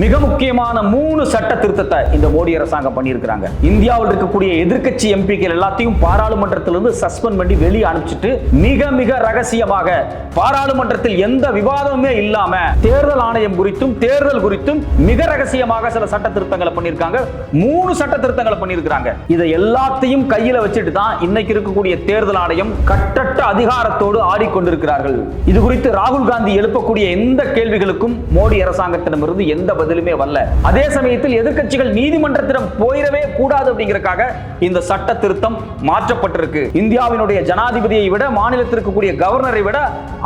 மிக முக்கியமான மூணு சட்ட திருத்தத்தை இந்த மோடி அரசாங்கம் பண்ணியிருக்கிறாங்க. இந்தியாவில் இருக்கக்கூடிய எதிர்கட்சி எம்பிக்கள் எல்லாத்தையும் பாராளுமன்றத்திலிருந்து சஸ்பெண்ட் பண்ணி வெளியே அனுப்பிச்சிட்டு மிக மிக ரகசியமாக பாராளுமன்றத்தில் எந்த விவாதமுமே இல்லாம தேர்தல் ஆணையம் குறித்தும் தேர்தல் குறித்தும் மிக ரகசியமாக சில சட்ட திருத்தங்களை பண்ணியிருக்காங்க. மூணு சட்ட திருத்தங்களை பண்ணியிருக்கிறாங்க. இதை எல்லாத்தையும் கையில வச்சுட்டு தான் இன்னைக்கு இருக்கக்கூடிய தேர்தல் ஆணையம் கட்டற்ற அதிகாரத்தோடு ஆடிக்கொண்டிருக்கிறார்கள். இது குறித்து ராகுல் காந்தி எழுப்பக்கூடிய எந்த கேள்விகளுக்கும் மோடி அரசாங்கத்திடமிருந்து எந்த பதிலுமே வரல. அதே சமயத்தில் எதிர்கட்சிகள் நீதிமன்றத்திடம் போயிடவே கூடாது அப்படிங்கறக்காக இந்த சட்ட திருத்தம் மாற்றப்பட்டிருக்கு. இந்தியாவினுடைய ஜனாதிபதியை விட மாநிலத்திற்கு இருக்கக்கூடிய கவர்னரை விட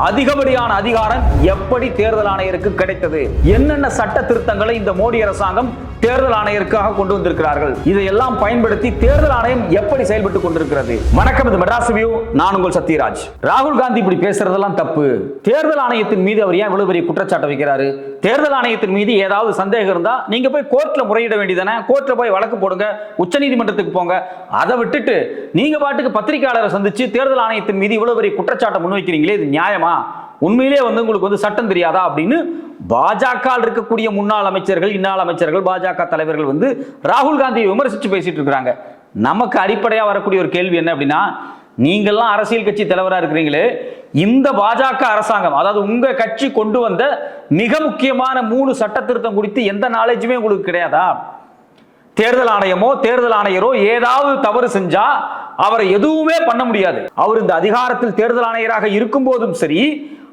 அதிகப்படியான அதிகாரம் எப்படி தேர்தல் ஆணையருக்கு கிடைத்தது? என்னென்ன சட்ட திருத்தங்களை இந்த மோடி அரசாங்கம் தேர்தல் ஆணையருக்காக கொண்டு வந்திருக்கிறார்கள். இதையெல்லாம் பயன்படுத்தி தேர்தல் ஆணையம் எப்படி செயல்பட்டு கொண்டிருக்கிறது? வணக்கம் இது மெட்ராஸ் வியூ. நான் உங்கள் சத்யராஜ். ராகுல் காந்தி இப்படி பேசுறதெல்லாம் தப்பு. தேர்தல் ஆணையத்தின் மீது அவர் ஏன் இவ்வளவு பெரிய குற்றச்சாட்டை வைக்கிறாரு? தேர்தல் ஆணையத்தின் மீது ஏதாவது சந்தேகம் இருந்தா நீங்க போய் கோர்ட்ல முறையிட வேண்டியதானே கோர்ட்ல போய் வழக்கு போடுங்க உச்சநீதிமன்றத்துக்கு போங்க. அதை விட்டுட்டு நீங்க பாட்டுக்கு பத்திரிகையாளரை சந்திச்சு தேர்தல் ஆணையத்தின் மீது இவ்வளவு பெரிய குற்றச்சாட்டை முன்வைக்கிறீங்களே இது நியாயமா? உண்மையிலே வந்து உங்களுக்கு வந்து சட்டம் தெரியாதா அப்படின்னு பாஜக இருக்கக்கூடிய முன்னாள் அமைச்சர்கள் இன்னாள் அமைச்சர்கள் பாஜக தலைவர்கள் வந்து ராகுல் காந்தியை விமர்சித்து பேசிட்டு இருக்கிறாங்க. நமக்கு அடிப்படையாக வரக்கூடிய ஒரு கேள்வி என்ன அப்படின்னா நீங்கள்லாம் அரசியல் கட்சி தலைவராக இருக்கிறீங்களே இந்த பாஜக அரசாங்கம் அதாவது உங்க கட்சி கொண்டு வந்த மிக முக்கியமான மூணு சட்ட திருத்தம் குறித்து எந்த நாலேஜுமே உங்களுக்கு கிடையாதா? தேர்தல் ஆணையமோ தேர்தல் ஆணையரோ ஏதாவது தவறு செஞ்சா அவரை எதுவுமே பண்ண முடியாது. அவர் இந்த அதிகாரத்தில் தேர்தல் ஆணையராக இருக்கும் போதும் சரி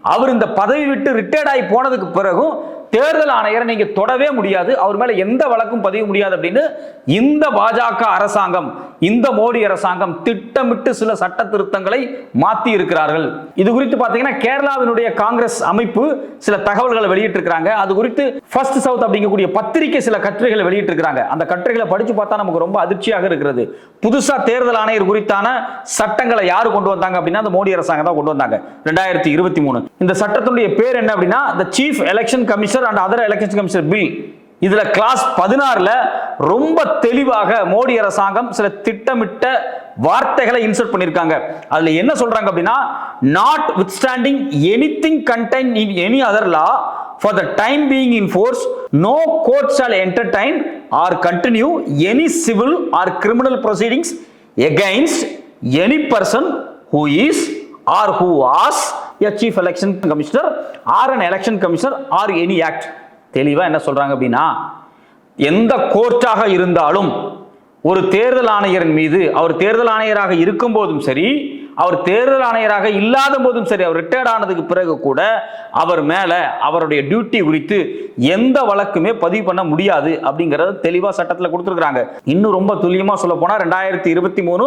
அவர் இந்த பதவி விட்டு ரிட்டையர்ட் ஆகி போனதுக்கு பிறகும் தேர்தல் ஆணையரை நீங்க தொடவே முடியாது. அவர் மேல எந்த வழக்கும் பதிய முடியாது அப்படின்னு இந்த பாஜக அரசாங்கம் இந்த மோடி அரசாங்கம் திட்டமிட்டு சில சட்ட திருத்தங்களை மாத்தி இருக்கிறார்கள் இது குறித்து பாத்தீங்கன்னா கேரளாவினுடைய காங்கிரஸ் அமைப்பு சில தகவல்களை வெளியிட்டிருக்கிறாங்க. அது குறித்து ஃபர்ஸ்ட் சவுத் அப்படிங்கக்கூடிய பத்திரிகை சில கட்டுரைகளை வெளியிட்டிருக்கிறாங்க. அந்த கட்டுரைகளை படிச்சு பார்த்தா நமக்கு ரொம்ப அதிர்ச்சியாக இருக்கிறது. புதுசா தேர்தல் ஆணையர் குறித்தான சட்டங்களை யாரு கொண்டு வந்தாங்க அப்படின்னா அந்த மோடி அரசாங்கம் தான் கொண்டு வந்தாங்க. ரெண்டாயிரத்தி இருபத்தி மூணு. இந்த சட்டத்தினுடைய பேர் என்ன அப்படின்னா the chief election commissioner and other election commissioner bill இதுல கிளாஸ் பதினாறுல ரொம்ப தெளிவாக மோடி அரசாங்கம் சில திட்டமிட்ட வார்த்தைகளை இன்சர்ட் பண்ணியிருக்காங்க. அதுல என்ன சொல்றாங்க அப்படின்னா notwithstanding anything contained in any other law for the time being in force no court shall entertain or continue any civil or criminal proceedings against any person who is or who was a chief election commissioner or an election commissioner or any act தெளிவாக என்ன சொல்றாங்க அப்படின்னா எந்த கோர்ட்டாக இருந்தாலும் ஒரு தேர்தல் ஆணையரின் மீது அவர் தேர்தல் ஆணையராக இருக்கும் போதும் சரி அவர் தேர்தல் ஆணையராக இல்லாத போதும் சரி அவர் ரிட்டையர்ட் ஆனதுக்கு பிறகு கூட அவர் மேலே அவருடைய டியூட்டி குறித்து எந்த வழக்குமே பதிவு பண்ண முடியாது அப்படிங்கிறத தெளிவாக சட்டத்தில் கொடுத்துருக்குறாங்க. இன்னும் ரொம்ப துல்லியமாக சொல்ல போனால் ரெண்டாயிரத்தி இருபத்தி மூணு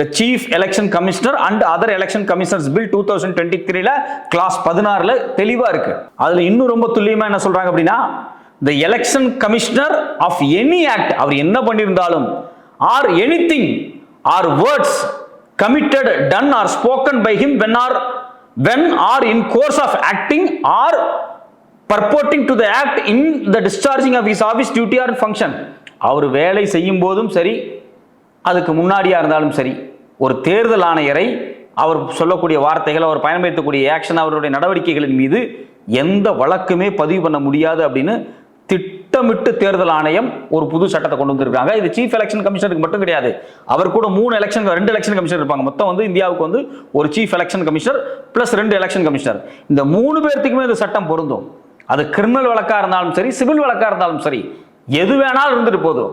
the chief election commissioner and other election commissioners bill two thousand twenty த்ரீல கிளாஸ் பதினாறுல தெளிவாக இருக்கு. அதில் இன்னும் ரொம்ப துல்லியமாக என்ன சொல்றாங்க அப்படின்னா the election commissioner of any act அவர் என்ன பண்ணியிருந்தாலும் or anything or words committed done or spoken by him when or when or in course of acting or purporting to the act in the discharging of his office duty or function அவர் வேலை செய்யும் போதும் சரி அதுக்கு முன்னாடியாக இருந்தாலும் சரி ஒரு தேர்தல் ஆணையரை அவர் சொல்லக்கூடிய வார்த்தைகள் அவர் பயன்படுத்தக்கூடிய ஆக்ஷன் அவருடைய நடவடிக்கைகளின் மீது எந்த வழக்குமே பதிவு பண்ண முடியாது அப்படின்னு திட்டமிட்டு தேர்தல் ஆணையம் ஒரு புது சட்டத்தை கொண்டு வந்திருக்காங்க. இது சீஃப் எலெக்ஷன் கமிஷனருக்கு மட்டும் கிடையாது. அவர் கூட மூணு எலெக்ஷன் ரெண்டு எலெக்ஷன் கமிஷனர் இருப்பாங்க. மொத்தம் வந்து இந்தியாவுக்கு வந்து ஒரு சீஃப் எலெக்ஷன் கமிஷனர் பிளஸ் ரெண்டு எலெக்ஷன் கமிஷனர் இந்த மூணு பேர்த்துக்குமே இந்த சட்டம் பொருந்தும். அது கிரிமினல் வழக்கா இருந்தாலும் சரி சிவில் வழக்கா இருந்தாலும் சரி எது வேணாலும் இருந்துட்டு போதும்.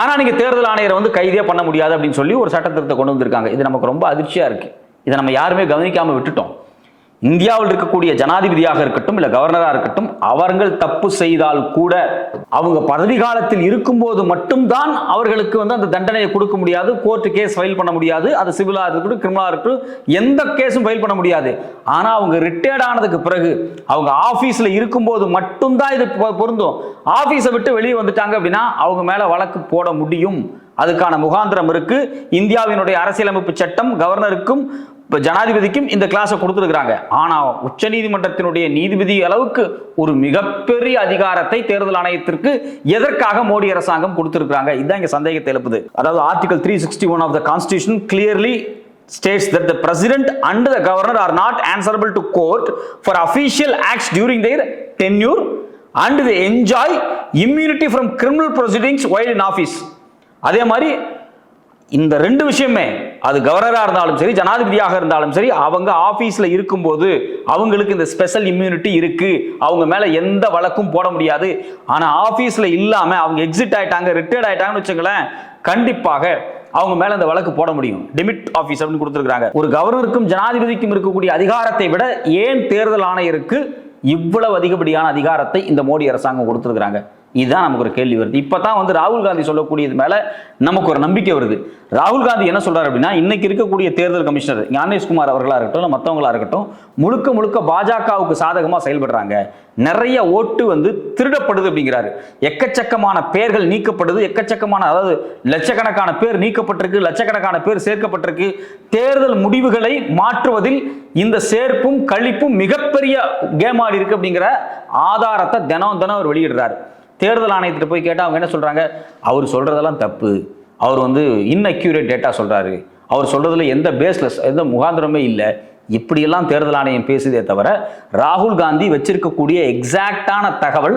ஆனா நீங்க தேர்தல் ஆணையரை வந்து கைதே பண்ண முடியாது அப்படின்னு சொல்லி ஒரு சட்டத்திருத்தத்தை கொண்டு வந்திருக்காங்க. இது நமக்கு ரொம்ப அதிர்ச்சியா இருக்கு. இதை நம்ம யாருமே கவனிக்காம விட்டுட்டோம். இந்தியாவில் இருக்கக்கூடிய ஜனாதிபதியாக இருக்கட்டும் இல்லை கவர்னராக இருக்கட்டும் அவர்கள் தப்பு செய்தால் கூட அவங்க பதவி காலத்தில் இருக்கும்போது மட்டும்தான் அவர்களுக்கு வந்து அந்த தண்டனையை கொடுக்க முடியாது கோர்ட்டு கேஸ் ஃபைல் பண்ண முடியாது அது சிவிலாக இருக்கட்டும் கிரிமினலாக இருக்கட்டும் எந்த கேஸும் ஃபைல் பண்ண முடியாது. ஆனால் அவங்க ரிட்டையர்ட் ஆனதுக்கு பிறகு அவங்க ஆஃபீஸில் இருக்கும்போது மட்டும்தான் இது பொ- பொருந்தும். ஆஃபீஸை விட்டு வெளியே வந்துட்டாங்க அப்படின்னா அவங்க மேலே வழக்கு போட முடியும். அதுக்கான முகாந்திரம் இருக்கு. இந்தியாவினுடைய அரசியலமைப்பு சட்டம் கவர்னருக்கும் இப்போ ஜனாதிபதிக்கும் இந்த கிளாஸை கொடுத்துருக்குறாங்க. ஆனால் உச்சநீதிமன்றத்தினுடைய நீதிபதி அளவுக்கு ஒரு மிகப்பெரிய அதிகாரத்தை தேர்தல் ஆணையத்திற்கு எதற்காக மோடி அரசாங்கம் கொடுத்துருக்குறாங்க? இதுதான் இங்கே சந்தேகத்தை எழுப்புது. அதாவது article three sixty one of the constitution clearly states that the president and the governor are not answerable to court for official acts during their tenure and they enjoy immunity from criminal proceedings while in office அதே மாதிரி இந்த ரெண்டு விஷயமே அது கவர்னராக இருந்தாலும் சரி ஜனாதிபதியாக இருந்தாலும் சரி அவங்க ஆஃபீஸில் இருக்கும்போது அவங்களுக்கு இந்த ஸ்பெஷல் இம்யூனிட்டி இருக்குது அவங்க மேலே எந்த வழக்கும் போட முடியாது. ஆனால் ஆஃபீஸில் இல்லாமல் அவங்க எக்ஸிட் ஆகிட்டாங்க ரிட்டையர்ட் ஆகிட்டாங்கன்னு வச்சுங்களேன் கண்டிப்பாக அவங்க மேலே அந்த வழக்கு போட முடியும். டிமிட் ஆஃபீஸ் அப்படின்னு கொடுத்துருக்காங்க ஒரு கவர்னருக்கும் ஜனாதிபதிக்கும் இருக்கக்கூடிய அதிகாரத்தை விட ஏன் தேர்தல் ஆணையருக்கு இவ்வளவு அதிகப்படியான அதிகாரத்தை இந்த மோடி அரசாங்கம் கொடுத்துருக்காங்க இதுதான் நமக்கு ஒரு கேள்வி வருது. இப்போ தான் வந்து ராகுல் காந்தி சொல்லக்கூடியது மேலே நமக்கு ஒரு நம்பிக்கை வருது. ராகுல் காந்தி என்ன சொல்றாரு அப்படின்னா இன்னைக்கு இருக்கக்கூடிய தேர்தல் கமிஷனர் ஞானேஷ்குமார் அவர்களாக இருக்கட்டும் இல்ல இருக்கட்டும் முழுக்க முழுக்க பாஜகவுக்கு சாதகமாக செயல்படுறாங்க. நிறைய ஓட்டு வந்து திருடப்படுது அப்படிங்கிறாரு. எக்கச்சக்கமான பேர்கள் நீக்கப்படுது. எக்கச்சக்கமான அதாவது லட்சக்கணக்கான பேர் நீக்கப்பட்டிருக்கு லட்சக்கணக்கான பேர் சேர்க்கப்பட்டிருக்கு. தேர்தல் முடிவுகளை மாற்றுவதில் இந்த சேர்ப்பும் கழிப்பும் மிகப்பெரிய கேம் ஆடி இருக்கு அப்படிங்கிற ஆதாரத்தை தினம் தினம் அவர் வெளியிடுறாரு. தேர்தல் ஆணையத்திட்ட போய் கேட்டால் அவங்க என்ன சொல்கிறாங்க அவர் சொல்கிறதெல்லாம் தப்பு. அவர் வந்து இன்அக்யூரேட் டேட்டா சொல்கிறாரு அவர் சொல்கிறதுல எந்த பேஸ்லெஸ் எந்த முகாந்திரமே இல்லை. இப்படியெல்லாம் தேர்தல் ஆணையம் பேசுதே தவிர ராகுல் காந்தி வச்சிருக்கக்கூடிய எக்ஸாக்டான தகவல்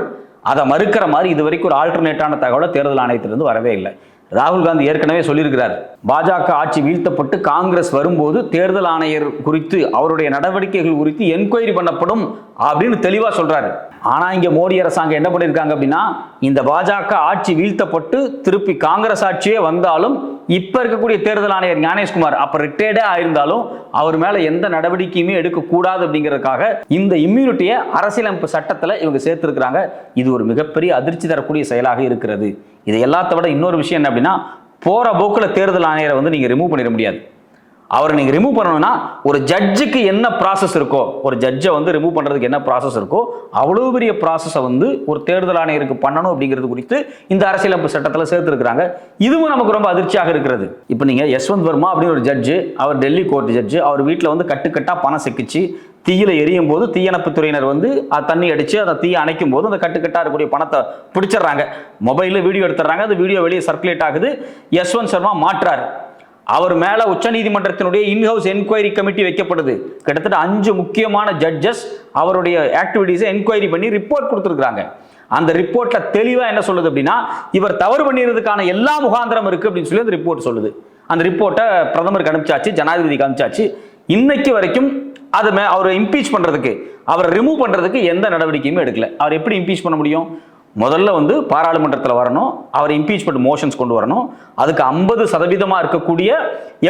அதை மறுக்கிற மாதிரி இது வரைக்கும் ஒரு ஆல்டர்னேட்டான தகவலை தேர்தல் ஆணையத்திலிருந்து வரவே இல்லை. ராகுல் காந்தி ஏற்கனவே சொல்லியிருக்கிறார். பாஜக ஆட்சி வீழ்த்தப்பட்டு காங்கிரஸ் வரும்போது தேர்தல் ஆணையர் குறித்து அவருடைய நடவடிக்கைகள் குறித்து என்கொயரி பண்ணப்படும் அப்படின்னு தெளிவாக சொல்றாரு. ஆனா இங்க மோடி அரசாங்கம் என்ன பண்ணிருக்காங்க அப்படின்னா இந்த பாஜக ஆட்சி வீழ்த்தப்பட்டு திருப்பி காங்கிரஸ் ஆட்சியே வந்தாலும் இப்ப இருக்கக்கூடிய தேர்தல் ஆணையர் ஞானேஷ்குமார் அப்ப ரிட்டையர்டே ஆயிருந்தாலும் அவர் மேல எந்த நடவடிக்கையுமே எடுக்கக்கூடாது அப்படிங்கிறதுக்காக இந்த இம்யூனிட்டியை அரசியலமைப்பு சட்டத்துல இவங்க சேர்த்திருக்கிறாங்க. இது ஒரு மிகப்பெரிய அதிர்ச்சி தரக்கூடிய செயலாக இருக்கிறது. இது எல்லாத்த விட இன்னொரு விஷயம் என்ன அப்படின்னா போற போக்குல தேர்தல் ஆணையரை வந்து நீங்க ரிமூவ் பண்ணிட முடியாது. அவரை நீங்கள் ரிமூவ் பண்ணணும்னா ஒரு ஜட்ஜுக்கு என்ன ப்ராசஸ் இருக்கோ ஒரு ஜட்ஜை வந்து ரிமூவ் பண்ணுறதுக்கு என்ன ப்ராசஸ் இருக்கோ அவ்வளோ பெரிய ப்ராசஸை வந்து ஒரு தேர்தல் ஆணையருக்கு பண்ணணும் அப்படிங்கிறது குறித்து இந்த அரசியலமைப்பு சட்டத்தில் சேர்த்துருக்குறாங்க. இதுவும் நமக்கு ரொம்ப அதிர்ச்சியாக இருக்கிறது. இப்போ நீங்கள் யஸ்வந்த் வர்மா அப்படின்னு ஒரு ஜட்ஜு அவர் டெல்லி கோர்ட் ஜட்ஜு அவர் வீட்டில் வந்து கட்டுக்கட்டாக பணம் செக்கிச்சு. தீயில எரியும் போது தீயணைப்பு துறையினர் வந்து அதை தண்ணி அடிச்சு அதை தீயை அணைக்கும் போது அந்த கட்டுக்கட்டாக இருக்கக்கூடிய பணத்தை பிடிச்சிடுறாங்க. மொபைலில் வீடியோ எடுத்துடுறாங்க. அந்த வீடியோ வெளியே சர்க்குலேட் ஆகுது. யஸ்வந்த் சர்மா மாற்றாரு. அவர் மேல உச்சநீதிமன்றத்தினுடைய இன்ஹவுஸ் என்கொயரி கமிட்டி வைக்கப்படுது. கிட்டத்தட்ட அஞ்சு முக்கியமான ஜட்ஜஸ் அவருடைய ஆக்டிவிட்டீஸை என்கொயரி பண்ணி ரிப்போர்ட் கொடுத்துருக்காங்க அந்த ரிப்போர்ட்ல தெளிவா என்ன சொல்லுது அப்படின்னா இவர் தவறு பண்ணிடுறதுக்கான எல்லா முகாந்திரம் இருக்கு அப்படின்னு சொல்லி அந்த ரிப்போர்ட் சொல்லுது. அந்த ரிப்போர்ட்டை பிரதமருக்கு அனுப்பிச்சாச்சு ஜனாதிபதிக்கு அனுப்பிச்சாச்சு இன்னைக்கு வரைக்கும் அது மே அவரை இம்பீச் பண்றதுக்கு அவரை ரிமூவ் பண்றதுக்கு எந்த நடவடிக்கையுமே எடுக்கல. அவர் எப்படி இம்பீச் பண்ண முடியும்? முதல்ல வந்து பாராளுமன்றத்தில் வரணும் அவர் இம்பீச்மெண்ட் மோஷன்ஸ் கொண்டு வரணும். அதுக்கு ஐம்பது சதவீதமாக இருக்கக்கூடிய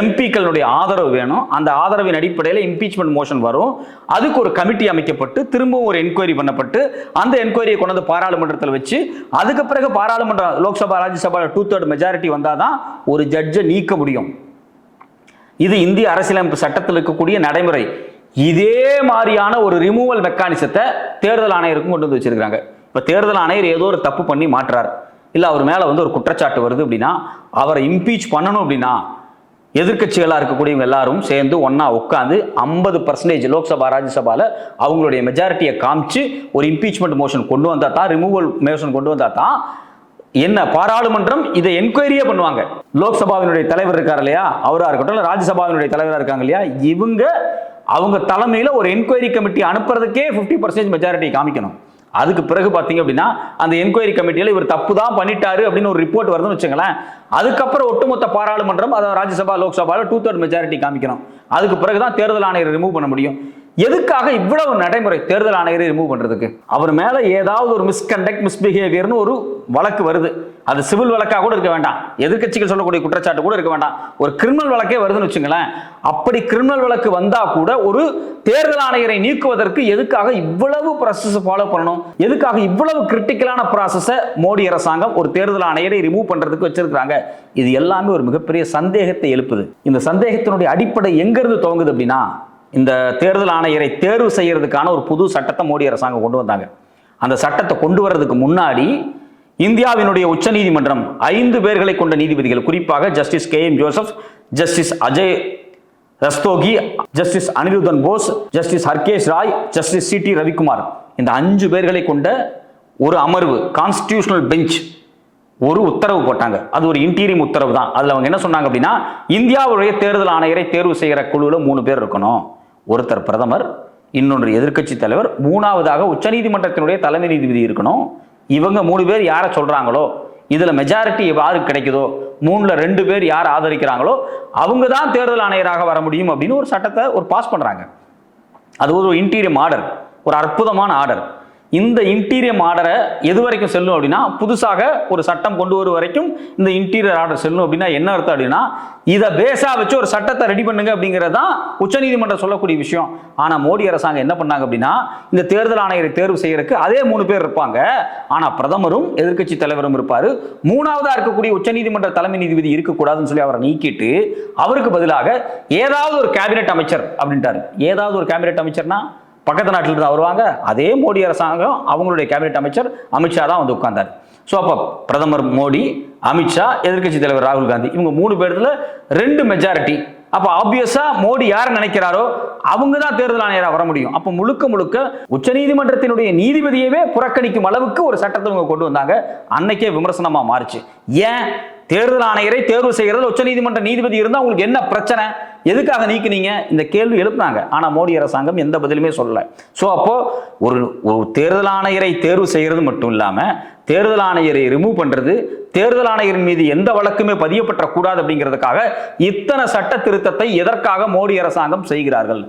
எம்பிக்களுடைய ஆதரவு வேணும். அந்த ஆதரவின் அடிப்படையில் இம்பீச்மெண்ட் மோஷன் வரும். அதுக்கு ஒரு கமிட்டி அமைக்கப்பட்டு திரும்பவும் ஒரு என்கொயரி பண்ணப்பட்டு அந்த என்கொயரியை கொண்டு வந்து பாராளுமன்றத்தில் வச்சு அதுக்கு பிறகு பாராளுமன்ற Lok Sabha Rajya Sabha two third majority வந்தால் தான் ஒரு ஜட்ஜை நீக்க முடியும். இது இந்திய அரசியலமைப்பு சட்டத்தில் இருக்கக்கூடிய நடைமுறை. இதே மாதிரியான ஒரு ரிமூவல் மெக்கானிசத்தை தேர்தல் ஆணையருக்கும் கொண்டு வந்து வச்சிருக்கிறாங்க. இப்போ தேர்தல் ஆணையர் ஏதோ ஒரு தப்பு பண்ணி மாற்றுறார் இல்லை அவர் மேலே வந்து ஒரு குற்றச்சாட்டு வருது அப்படின்னா அவரை இம்பீச் பண்ணணும் அப்படின்னா எதிர்க்கட்சிகளாக இருக்கக்கூடியவங்க எல்லாரும் சேர்ந்து ஒன்றா உட்காந்து ஐம்பது பர்சன்டேஜ் லோக்சபா ராஜ்யசபாவில் அவங்களுடைய மெஜாரிட்டியை காமிச்சு ஒரு இம்பீச்மெண்ட் மோஷன் கொண்டு வந்தால் தான் ரிமூவல் மோஷன் கொண்டு வந்தால் தான் என்ன பாராளுமன்றம் இதை என்கொயரியே பண்ணுவாங்க. லோக்சபாவினுடைய தலைவர் இருக்கார் இல்லையா? அவராக இருக்கட்டும் இல்லை ராஜ்யசபாவினுடைய தலைவராக இருக்காங்க இல்லையா? இவங்க அவங்க தலைமையில் ஒரு என்கொயரி கமிட்டி அனுப்புறதுக்கே 50% பர்சன்டேஜ் மெஜாரிட்டி காமிக்கணும். அதுக்கு பிறகு பார்த்தீங்க அப்படின்னா அந்த என்கொயரி கமிட்டியில் இவர் தப்பு தான் பண்ணிட்டாரு அப்படின்னு ஒரு ரிப்போர்ட் வருதுன்னு வச்சுங்களேன் அதுக்கப்புறம் ஒட்டுமொத்த பாராளுமன்றம் அதாவது ராஜ்யசபா லோக்சபாவில் டூ தேர்ட் மெஜாரிட்டி காமிக்கணும். அதுக்கு பிறகு தான் தேர்தல் ஆணையரை ரிமூவ் பண்ண முடியும். எதுக்காக இவ்வளவு நடைமுறை தேர்தல் ஆணையரை ரிமூவ் பண்ணுறதுக்கு அவர் மேலே ஏதாவது ஒரு மிஸ்கண்டக்ட் மிஸ்பிஹேவியர்னு ஒரு வழக்கு வருது. அது சிவில் வழக்காக கூட இருக்க வேண்டாம். எதிர்க்கட்சிகள் சொல்லக்கூடிய குற்றச்சாட்டு கூட இருக்க வேண்டாம். ஒரு கிரிமினல் வழக்கே வருதுன்னு வச்சுங்களேன். அப்படி கிரிமினல் வழக்கு வந்தா கூட ஒரு தேர்தல் ஆணையரை நீக்குவதற்கு எதுக்காக இவ்வளவு ப்ராசஸ் ஃபாலோ பண்ணணும்? எதுக்காக இவ்வளவு கிரிட்டிக்கலான ப்ராசஸை மோடி அரசாங்கம் ஒரு தேர்தல் ஆணையரை ரிமூவ் பண்றதுக்கு வச்சிருக்காங்க இது எல்லாமே ஒரு மிகப்பெரிய சந்தேகத்தை எழுப்புது. இந்த சந்தேகத்தினுடைய அடிப்படை எங்கிருந்து துவங்குது அப்படின்னா இந்த தேர்தல் ஆணையரை தேர்வு செய்யறதுக்கான ஒரு புது சட்டத்தை மோடி அரசாங்கம் கொண்டு வந்தாங்க. அந்த சட்டத்தை கொண்டு வர்றதுக்கு முன்னாடி இந்தியாவினுடைய உச்சநீதிமன்றம் ஐந்து பேர்களை கொண்ட நீதிபதிகள் குறிப்பாக justice K M Joseph justice Ajay Rastogi justice Aniruddha Bose justice Hrishikesh Roy justice C T Ravikumar. இந்த அஞ்சு பேர்களை கொண்ட ஒரு அமர்வு கான்ஸ்டியூஷனல் பெஞ்ச் ஒரு உத்தரவு போட்டாங்க. அது ஒரு இன்டீரியம் உத்தரவு தான். அதில் அவங்க என்ன சொன்னாங்க அப்படின்னா இந்தியாவுடைய தேர்தல் ஆணையரை தேர்வு செய்கிற குழுவில் மூணு பேர் இருக்கணும். ஒருத்தர் பிரதமர் இன்னொன்று எதிர்க்கட்சி தலைவர் மூணாவதாக உச்சநீதிமன்றத்தினுடைய தலைமை நீதிபதி இருக்கணும். இவங்க மூணு பேர் யாரை சொல்றாங்களோ இதுல மெஜாரிட்டி யாருக்கு கிடைக்குதோ மூணுல ரெண்டு பேர் யார் ஆதரிக்கிறாங்களோ அவங்க தான் தேர்தல் ஆணையராக வர முடியும் அப்படின்னு ஒரு சட்டத்தை ஒரு பாஸ் பண்றாங்க. அது ஒரு இன்டீரியம் ஆர்டர் ஒரு அற்புதமான ஆர்டர் இந்த இன்டீரியர் ஆர்டரை எது வரைக்கும் செல்லும் அப்படின்னா புதுசாக ஒரு சட்டம் கொண்டு வரும் வரைக்கும் இந்த இன்டீரியர் ஆர்டர் செல்லும் அப்படின்னா என்ன அர்த்தம் அப்படின்னா இதை பேஸாக வச்சு ஒரு சட்டத்தை ரெடி பண்ணுங்க அப்படிங்கிறது தான் உச்சநீதிமன்றம் சொல்லக்கூடிய விஷயம். ஆனால் மோடி அரசாங்கம் என்ன பண்ணாங்க அப்படின்னா இந்த தேர்தல் ஆணையரை தேர்வு செய்யறதுக்கு அதே மூணு பேர் இருப்பாங்க. ஆனால் பிரதமரும் எதிர்க்கட்சி தலைவரும் இருப்பார். மூணாவதாக இருக்கக்கூடிய உச்சநீதிமன்ற தலைமை நீதிபதி இருக்கக்கூடாதுன்னு சொல்லி அவரை நீக்கிட்டு அவருக்கு பதிலாக ஏதாவது ஒரு கேபினெட் அமைச்சர் அப்படின்ட்டாரு. ஏதாவது ஒரு கேபினெட் அமைச்சர்னா பக்கத்து நாட்டில் தான் வருவாங்க அதே மோடி அரசாங்கம் அவங்களுடைய கேபினெட் அமைச்சர் அமித்ஷா தான் வந்து உட்கார்ந்தார். ஸோ அப்போ பிரதமர் மோடி அமித்ஷா எதிர்க்கட்சி தலைவர் ராகுல் காந்தி இவங்க மூணு பேர்ல ரெண்டு மெஜாரிட்டி அப்போ ஆப்வியஸாக மோடி யார் நினைக்கிறாரோ அவங்க தான் தேர்தல் ஆணையராக வர முடியும். அப்போ முழுக்க முழுக்க உச்சநீதிமன்றத்தினுடைய நீதிபதியவே புறக்கணிக்கும் அளவுக்கு ஒரு சட்டத்தை இவங்க கொண்டு வந்தாங்க. அன்னைக்கே விமர்சனமாக மாறுச்சு. ஏன்? தேர்தல் ஆணையரை தேர்வு செய்கிறது. உச்சநீதிமன்ற நீதிபதி இருந்தால் உங்களுக்கு என்ன பிரச்சனை? எதுக்காக நீக்குனீங்க? இந்த கேள்வி எழுப்புனாங்க. ஆனால் மோடி அரசாங்கம் எந்த பதிலுமே சொல்லலை. ஸோ அப்போது ஒரு ஒரு தேர்தல் ஆணையரை தேர்வு செய்கிறது மட்டும் இல்லாமல் தேர்தல் ஆணையரை ரிமூவ் பண்ணுறது தேர்தல் ஆணையரின் மீது எந்த வழக்குமே பதியப்பட்டக்கூடாது அப்படிங்கிறதுக்காக இத்தனை சட்ட திருத்தத்தை எதற்காக மோடி அரசாங்கம் செய்கிறார்கள்?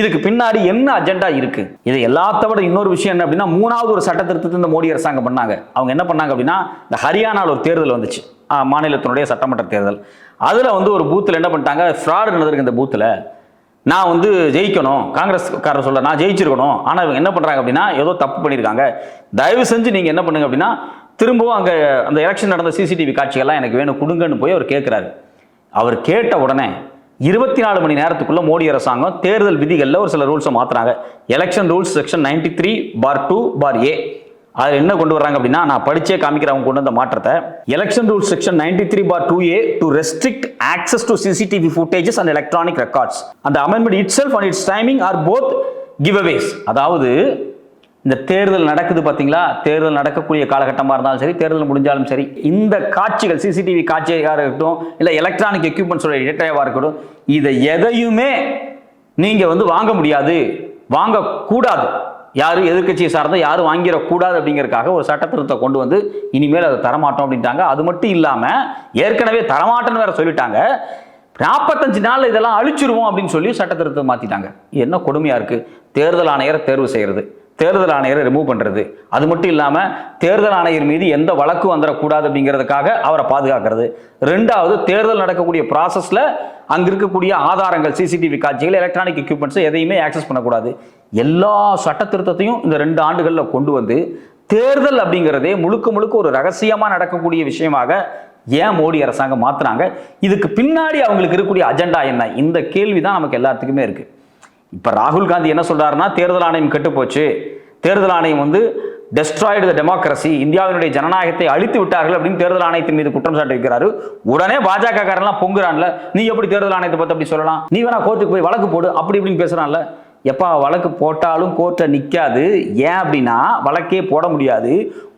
இதுக்கு பின்னாடி என்ன அஜெண்டா இருக்கு? இது எல்லாத்த விட இன்னொரு விஷயம் என்ன அப்படின்னா மூணாவது ஒரு சட்ட திருத்தத்தை இந்த மோடி அரசாங்கம் பண்ணாங்க. அவங்க என்ன பண்ணாங்க அப்படின்னா இந்த ஹரியானாவில் ஒரு தேர்தல் வந்துச்சு. மாநிலத்தினுடைய சட்டமன்ற தேர்தல். அதில் வந்து ஒரு பூத்தில் என்ன பண்ணிட்டாங்க? ஃப்ராடு நடந்திருக்கு இந்த பூத்தில். நான் வந்து ஜெயிக்கணும். காங்கிரஸ்காரர் சொல்ல நான் ஜெயிச்சிருக்கணும். ஆனால் இவங்க என்ன பண்ணுறாங்க அப்படின்னா ஏதோ தப்பு பண்ணியிருக்காங்க தயவு செஞ்சு நீங்கள் என்ன பண்ணுங்க அப்படின்னா திரும்பவும் அங்கே அந்த எலெக்ஷன் நடந்த சிசிடிவி காட்சிகள்லாம் எனக்கு வேணும் கொடுங்கன்னு போய் அவர் கேட்குறாரு அவர் கேட்ட உடனே இருபத்தி நாலு மணி நேரத்துக்குள்ளே மோடி அரசாங்கம் தேர்தல் விதிகளில் ஒரு சில ரூல்ஸை மாற்றுறாங்க election rules section ninety three bar two bar A அதில் என்ன கொண்டு வராங்க அப்படின்னா நான் படிச்சே காமிக்கிறவங்க கொண்டு வந்த மாற்றத்தை. Election rule section ninety three bar two A to restrict access to CCTV footages and electronic records அந்த amendment itself and its timing are both giveaways அதாவது இந்த தேர்தல் நடக்குது பார்த்தீங்களா தேர்தல் நடக்கக்கூடிய காலகட்டமாக இருந்தாலும் சரி தேர்தல் முடிஞ்சாலும் சரி இந்த காட்சிகள் சிசிடிவி காட்சியாக இருக்கட்டும் இல்லை எலக்ட்ரானிக் எக்யூப்மெண்ட்ஸோட டேட்டாவாக இருக்கட்டும் இதை எதையுமே நீங்கள் வந்து வாங்க முடியாது வாங்கக்கூடாது. யாரும் எதிர்க்கட்சியை சார்ந்த யாரும் வாங்கிடக்கூடாது அப்படிங்கிறதுக்காக ஒரு சட்டத்திருத்தத்தை கொண்டு வந்து இனிமேல் அதை தரமாட்டோம் அப்படின்ட்டாங்க. அது மட்டும் இல்லாமல் ஏற்கனவே தரமாட்டேன்னு வேற சொல்லிட்டாங்க. நாற்பத்தஞ்சு நாள் இதெல்லாம் அழிச்சிருவோம் அப்படின்னு சொல்லி சட்ட திருத்தத்தை மாத்திட்டாங்க. என்ன கொடுமையா இருக்கு? தேர்தல் ஆணையரை தேர்வு செய்யறது தேர்தல் ஆணையரை ரிமூவ் பண்ணுறது அது மட்டும் இல்லாமல் தேர்தல் ஆணையர் மீது எந்த வழக்கு வந்துடக்கூடாது அப்படிங்கிறதுக்காக அவரை பாதுகாக்கிறது. ரெண்டாவது தேர்தல் நடக்கக்கூடிய ப்ராசஸில் அங்கே இருக்கக்கூடிய ஆதாரங்கள் சிசிடிவி காட்சிகள் எலக்ட்ரானிக் எக்யூப்மெண்ட்ஸ் எதையுமே ஆக்சஸ் பண்ணக்கூடாது. எல்லா சட்ட திருத்தத்தையும் இந்த ரெண்டு ஆண்டுகளில் கொண்டு வந்து தேர்தல் அப்படிங்கிறதே முழுக்க முழுக்க ஒரு ரகசியமாக நடக்கக்கூடிய விஷயமாக ஏன் மோடி அரசாங்கம் மாத்துறாங்க? இதுக்கு பின்னாடி அவங்களுக்கு இருக்கக்கூடிய அஜெண்டா என்ன? இந்த கேள்வி தான் நமக்கு எல்லாத்துக்குமே இருக்கு. இப்போ ராகுல் காந்தி என்ன சொல்றாருன்னா தேர்தல் ஆணையம் கெட்டுப்போச்சு. தேர்தல் ஆணையம் வந்து டெஸ்ட்ராய்டு த டெமோக்ரஸி இந்தியாவினுடைய ஜனநாயகத்தை அழித்து விட்டார்கள் அப்படின்னு தேர்தல் ஆணையத்தின் மீது குற்றம் சாட்டி வைக்கிறாரு உடனே பாஜக காரன்லாம் பொங்குறான்ல. நீ எப்படி தேர்தல் ஆணையத்தை பற்றி அப்படி சொல்லலாம்? நீ வேணா கோர்ட்டுக்கு போய் வழக்கு போடு அப்படி இப்படின்னு பேசுறான்ல. எப்பா வழக்கு போட்டாலும் கோர்ட்டில் நிற்காது ஏன் அப்படின்னா வழக்கே போட முடியாது.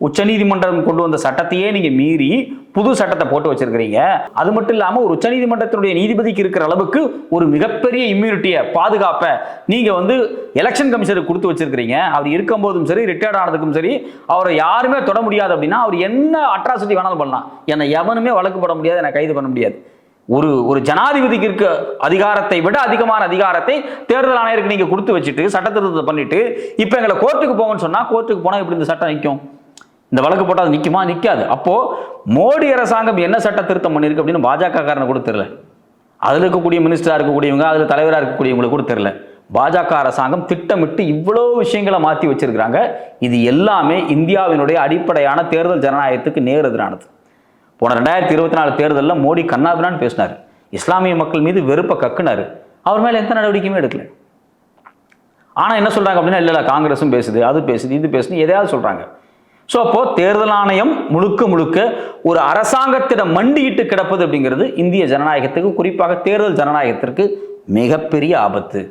உச்சநீதிமன்றம் கொண்டு வந்த சட்டத்தையே நீங்கள் மீறி புது சட்டத்தை போட்டு வச்சிருக்கிறீங்க. அது மட்டும் இல்லாமல் ஒரு உச்சநீதிமன்றத்தினுடைய நீதிபதிக்கு இருக்கிற அளவுக்கு ஒரு மிகப்பெரிய இம்யூனிட்டியை பாதுகாப்பை நீங்கள் வந்து எலெக்ஷன் கமிஷனுக்கு கொடுத்து வச்சிருக்கிறீங்க. அவர் இருக்கும்போதும் சரி ரிட்டையர்ட் ஆனதுக்கும் சரி அவரை யாருமே தொட முடியாது அப்படின்னா அவர் என்ன அட்ராசிட்டி வேணாலும் பண்ணலாம். என்னை எவனுமே வழக்கு போட முடியாது என்னை கைது பண்ண முடியாது. ஒரு ஒரு ஜனாதிபதிக்கு இருக்க அதிகாரத்தை விட அதிகமான அதிகாரத்தை தேர்தல் ஆணையருக்கு நீங்க கொடுத்து வச்சுட்டு சட்டத்திருத்தத்தை பண்ணிட்டு இப்போ எங்களை கோர்ட்டுக்கு போங்கன்னு சொன்னா கோர்ட்டுக்கு போனா எப்படி இந்த சட்டம் நிற்கும் இந்த வழக்கு போட்டால் அது நிற்குமா நிற்காது அப்போ மோடி அரசாங்கம் என்ன சட்ட திருத்தம் பண்ணியிருக்கு அப்படின்னு பாஜக காரனை கூட தெரில. அதில் இருக்கக்கூடிய மினிஸ்டராக இருக்கக்கூடியவங்க அதில் தலைவராக இருக்கக்கூடியவங்களுக்கு கூட தெரில. பாஜக அரசாங்கம் திட்டமிட்டு இவ்வளோ விஷயங்களை மாற்றி வச்சிருக்கிறாங்க. இது எல்லாமே இந்தியாவினுடைய அடிப்படையான தேர்தல் ஜனநாயகத்துக்கு நேர் எதிரானது. போன ரெண்டாயிரத்தி இருபத்தி நாலு தேர்தலில் மோடி கண்ணாபிரான்னு பேசினார். இஸ்லாமிய மக்கள் மீது வெறுப்பை கக்குனார். அவர் மேலே எந்த நடவடிக்கையுமே எடுக்கல. ஆனால் என்ன சொல்கிறாங்க அப்படின்னா இல்லை இல்லை காங்கிரஸும் பேசுது அது பேசுது இது பேசுது எதையாவது சொல்கிறாங்க ஸோ அப்போ தேர்தல் ஆணையம் முழுக்க முழுக்க ஒரு அரசாங்கத்திடம் மண்டியிட்டு கிடப்பது அப்படிங்கிறது இந்திய ஜனநாயகத்துக்கு குறிப்பாக தேர்தல் ஜனநாயகத்திற்கு மிகப்பெரிய ஆபத்து.